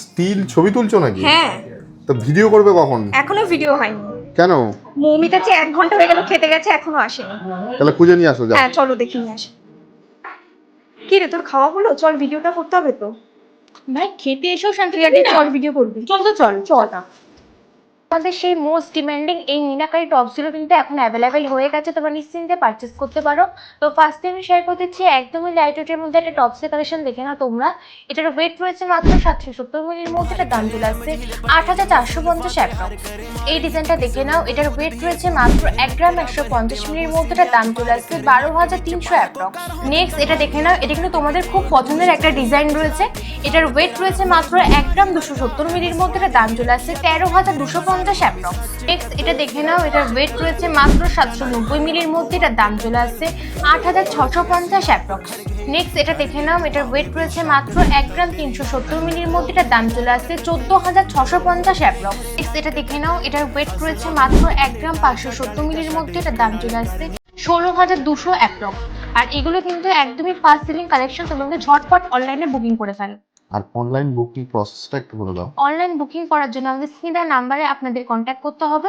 Still ছবি তুলছো নাকি? হ্যাঁ। তো ভিডিও করবে কখন? এখনও ভিডিও হয়নি। কেন? মৌমিতা যে এক ঘণ্টা হয়ে গেল খেতে গেছে এখনও আসেনি। তাহলে খুঁজে নিয়ে আসো যাও। হ্যাঁ চলো দেখি নিয়ে আসি। কি রে তোর খাওয়া হলো? চল ভিডিওটা করতে হবে তো। ভাই খেতে এসো শান্তি চল ভিডিও করবি। চল তো চল। চল। না আমাদের সেই মোস্ট ডিমান্ডিং এই মিনাকারি টপসগুলো কিন্তু এখন অ্যাভেলেবেল হয়ে গেছে, তোমরা নিশ্চিন্তে পারচেস করতে পারো। তো ফার্স্ট আমি শেয়ার করতেছি একদমই লাইট ওয়েটের মধ্যে একটা টপসের কালেকশন দেখে না তোমরা। এটার ওয়েট রয়েছে মাত্র সাতশো সত্তর মিলির মধ্যে, এটা দাম চলে আসছে আট হাজার চারশো পঞ্চাশ এই ডিজাইনটা দেখে নাও, এটার ওয়েট রয়েছে মাত্র এক গ্রাম একশো পঞ্চাশ মিলির মধ্যে, এটা দাম চলে আসছে বারো হাজার তিনশো অ্যাপ্রক্স নেক্সট এটা দেখে নাও, এটা কিন্তু তোমাদের খুব পছন্দের একটা ডিজাইন রয়েছে। এটার ওয়েট রয়েছে মাত্র এক গ্রাম দুশো সত্তর মিলির মধ্যে, এটা দাম চলে আসছে তেরো হাজার দুশো পঞ্চাশ অ্যাপ্রক্স। নেক্সট এটা দেখে নাও, এটার ওয়েট রয়েছে মাত্র সাতশো নব্বই মিলির মধ্যে এটার দাম চলে আসছে আট হাজার ছশো পঞ্চাশ অ্যাপ্রক্স। নেক্সট এটা দেখে নাও, এটার ওয়েট রয়েছে মাত্র এক গ্রাম তিনশো সত্তর মিলির মধ্যে এটার দাম চলে আসছে চোদ্দ হাজার ছশো পঞ্চাশ অ্যাপ্রক্স। নেক্সট এটা দেখে নাও, এটার ওয়েট রয়েছে মাত্র এক গ্রাম পাঁচশো সত্তর মিলির মধ্যে এটার দাম চলে আসছে ষোলো হাজার দুশো অ্যাপ্রক্স। আর এগুলো কিন্তু একদমই ফাস্ট সেলিং কালেকশন তোমাদের ঝটপট অনলাইনে বুকিং করে ফেলো। আর অনলাইন বুকিং প্রসেসটা একটু বলে দাও। অনলাইন বুকিং করার জন্য আমাদের সিনিয়র নাম্বারে আপনাদের কন্ট্যাক্ট করতে হবে।